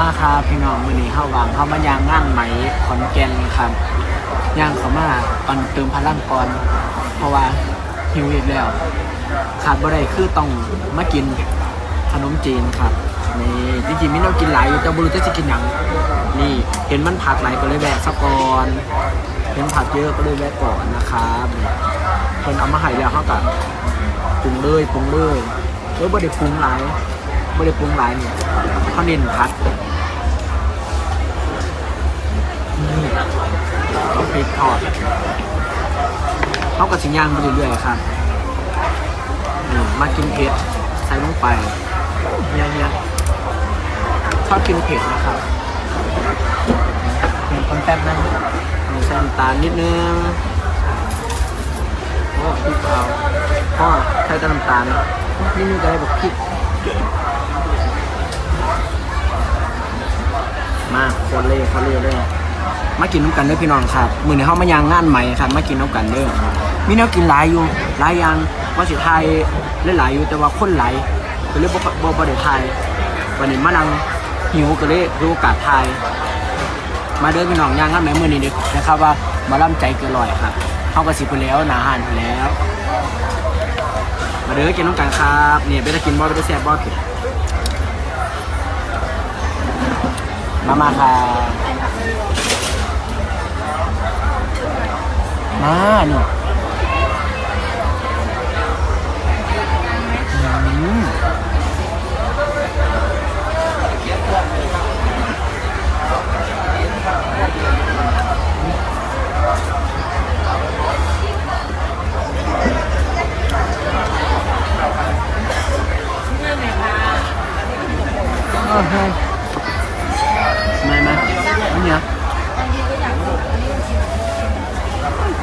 มาครับพี่น้องมื้อนี้เฮาวางเฮามายางงานไหมขอนแก่นครับย่างเขามาตอนเติมพลังก่อน เพราะว่าหิวอีกแล้ว ขาดบ่ได้คือต้องมากินขนมจีนครับนี่จริงๆมีแน้องกินหลายอยู่แต่บ่รู้จะสิกินหยังนี่เห็นมันผักหลายก็เลยแวะซะก่อนเห็นผักเยอะก็เลยแวะก่อนนะครับนี่เพิ่นเอามาให้แล้วเฮาก็ปรุงเลยปรุงเลยเออบ่ได้ปรุงหลายบ่ได้ปรุงหลายนี่เขาเน้นผัด ต้องพริกทอดเขาก็สิย่างไปเรื่อยๆครับมากินเผ็ดใส่ลงไปเนี่ยเนี่ยชอบกินเผ็ดนะครับเป็นคนแป๊บนะนี่ใส่น้ำตาลนิดนึงโอ้พริกเผาพ่อใส่แต่น้ำตาลนี่นี่ก็ได้แบบพริกมาคนเล่คนเล่เลย มากินน้ำกันเด้อพี่น้องครับ มือในห้องมายางงานใหม่ครับ มากินน้ำกันเด้อมีแนวกินหลายอยู่หลายอย่างว่าสิไทยหลายๆอยู่แต่ว่าคนหลายก็เลยบ่บ่บ่ได้ไทยวันนี้มานั่งหิวก็เลยรู้โอกาสไทยมาเด้อพี่น้องย่างงานใหม่มือนี้เด้นะครับว่ามาล่ำใจเกินร้อยครับเฮาก็สิไปแล้วหนาหานไปแล้ว มาเด้อกินน้ำกันครับเนี่ยไปตะกินบ่ไปตะแซ่บบ่ผิดมามาครับ มานี่อืม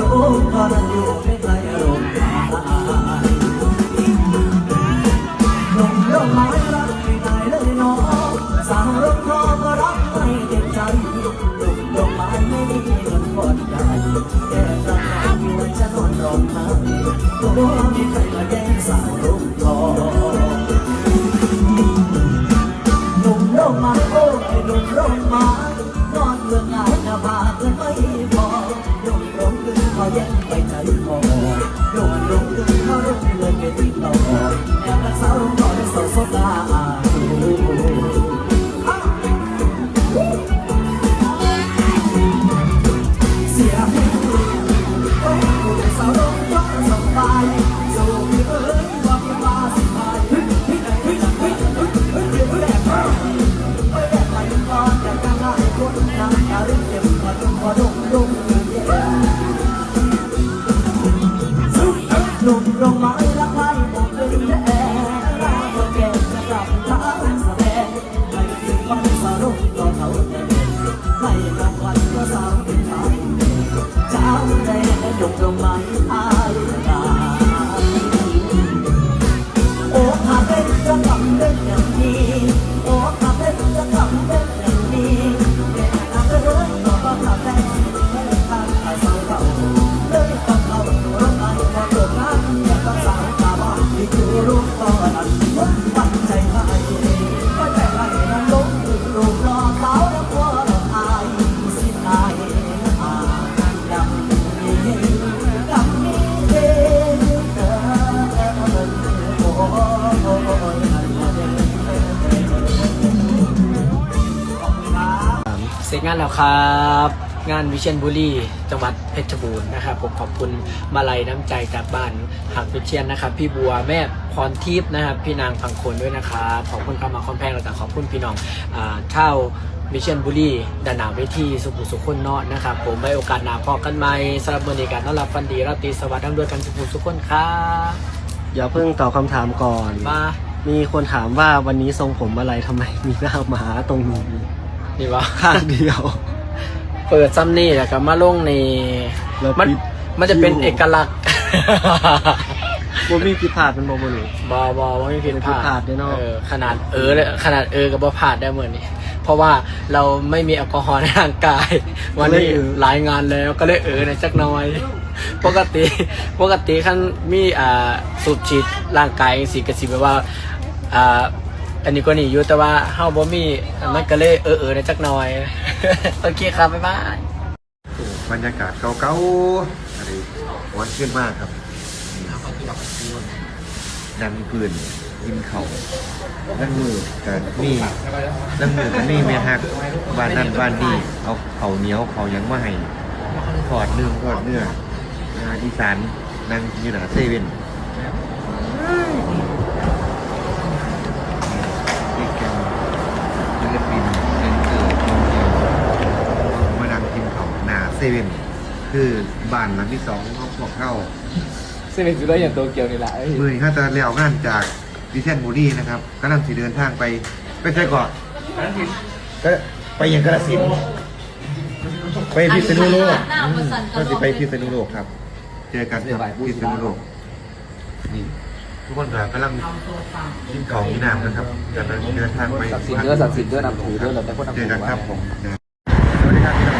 Don't bother me. วันก็สาวติดตาเช้าใจและจบรงไหมอาานแล้วครับ งานวิเชียนบุรีจังหวัดเพชรบูรณ์นะครับผมขอบคุณมาลัยน้ำใจจากบ้านหักวิเชียนนะครับ พี่บัวแม่พรทิพย์นะครับ พี่นางพังคนด้วยนะครับขอบคุณคำมาคอมแพงแล้วก็ขอบคุณพี่น้องอ่าเท่าวิเชียนบุรีดานหนาเวทีสุขุมสุขคนเนาะนะครับ ผมไว้โอกาสหน้าพอกันใหม่สำหรับมือนี้การต้อนรับฟันดีราตรีสวัสดิ์ทั้งด้วยกันสุขุมสุขคนครับอย่าเพิ่งตอบคำถามก่อน มา มีคนถามว่าวันนี้ทรงผมอะไรทำไมมีหน้าหมาตรงนี้ นี่วะข้างเดียว เปิดซ้ำนี่แล้วก็มาลงในแล้วมันปิด มันจะเป็นคิ้วเอกลักษณ์ บ่มีผิดพลาดเป็นบ่บ่หนูบอบอว่าไม่ผิดพลาดผิดพลาดแน่นอน เออขนาดเออเลยขนาดเออกับบอพลาดได้เหมือนนี้เพราะว่าเราไม่มีแอลกอฮอล์ในร่างกาย วันนี้หลายงานแล้วก็เลยเออในอยสักหน้อย ปกติปกติขั้นมีอ่าสูบฉีดร่างกายสิกระสิแบบว่าอ่า อันนี้ก็หนีอยู่แต่ว่าเฮาบ่มีมันก็เลยเออเออในอยจักหน่อย โอเคครับบ๊ายบายบรรยากาศเก่าๆอะไรวันขึ้นมากครับดังปืนกินเข่าดังมือกันนี่ดังมือกันนี่เมียฮักบ้านนั่นบ้านนี่เอาเข่าเหนียวเข่ายังมาให้ทอดเนื้อทอดเนื้ออีสานนั่งอยู่หนาเซเว่นแกงศิลปินเซนเตอร์ท่องเที่ยว มานั่งกินเขาวหนา เซเว่นคือบ้านหลังที่สองของพวกเข้าเซเว่นจุดได้อย่างโตเกียวนี่แหละมือนี้ข้าจะเลี้ยวงานจากดิเซนบุรีนะครับกำลังสิเดินทางไปไปใช่ก่อนก็ไปยังกระสินธุ์ไปพิษณุโลกก็สิไปพิษณุโลกครับ เจอกันครับพิษณุโลก นี่ทุกคนก็กำลังกินของกินน้ำนะครับกำลังเดินทางไปศักดิ์สิทธิ์เด้อศักดิ์สิทธิ์เด้อนำถือเด้อเราแต่คนนำถืเจออกันครับไว้ผมสวัสดีครับพี่น้อง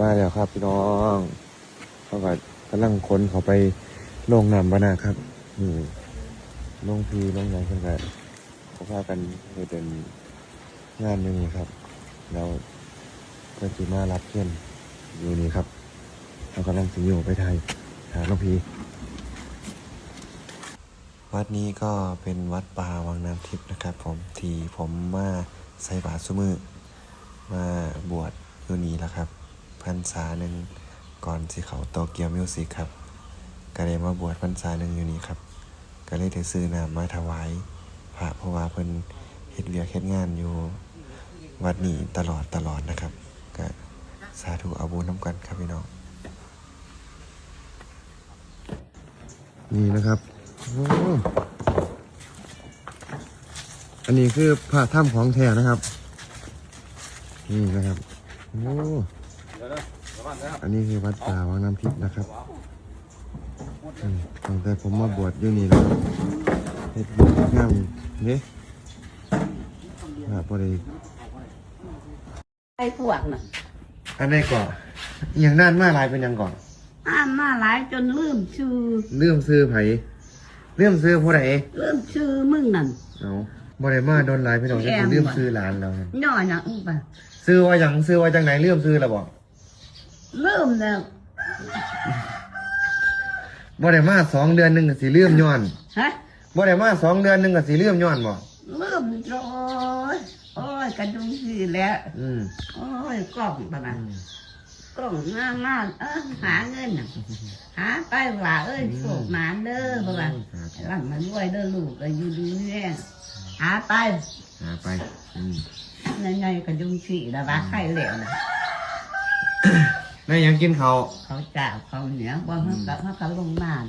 มาแล้วครับ พี่น้องเขาก็กำลังค้นเขาไปลงน้ำบานาครับอืมลงพีลงไหนกันกันเขาพากันไปเป็นงานหนึ่งครับ แล้วก็จีมารับเพื่อนอยู่นี่ครับเรากำลังสิอยู่ไปไทยหาลงพีวัดนี้ก็เป็นวัดป่าวังน้ำทิพย์นะครับ ผมที่ผมมาใส่บาตรสมือมาบวชอยู่นี่แหละครับ พรรษาหนึ่งก่อนสิเขาโตเกียวมิวสิกครับก็เลยมาบวชพรรษาหนึ่งอยู่นี่ครับ ก็เลยได้ซื้อน้ำมาถวาย พระเพราะว่าเพิ่นเฮ็ดเวียกเฮ็ดงานอยู่วัดนี้ตลอดตลอดนะครับ ก็สาธุอาบุญน้ำกันครับพี่น้อง นี่นะครับโอ้อันนี้คือพระถ้ำของแท้นะครับ นี่นะครับ โอ้ อันนี้คือวัดป่าวังน้ำทิพย์นะครับอืมตั้งแต่ผมมาบวชอยู่นี่แล้วเฮ็ดบุญงามเด้ว่าบ่ได้ไอ้พวกน่ะอันนี้ก่อนอหย่างนั้นมาหลายเป็นหยังก่อนอ่านมาหลายจนลืมชื่อเรื่องซื้อไผเรื่องซื้อผู้ใดลืมชื่อมึงนั่น เอาบ่ได้มาโดนหลายพี่น้องจะแอมเรื่องซื้อหลานเรา ย่อหยังไปซื้อว่าหยังซื้อว่าจังไหนเรื่องซื้อละบ่ ลืมแล้วบ่ได้มาสองเดือนหนึงก็สิเลื่อมย้อนฮะบ่ได้มาสองเดือนหนึงก็สิเลื่อมย้อนบ่ลืมโอ้ยโอ้ยกระดุมสีแล้วอืมโอ้ยกล้องปะนะกล้องงามมากเออหาเงินน่ะหาไปว่าเอ้ยโศกหมาเด้อเพราะว่าหลังมันด้วยเด้อลูกก็อยู่ดีเนี่ยหาไปหาไปอืมยังไงกระดุมสีแล้วว่าใครเหลวนะ แม่ยังกินเขาว เขาจ่าเขาเหนียวว่าเขาเขาเขาลงนาน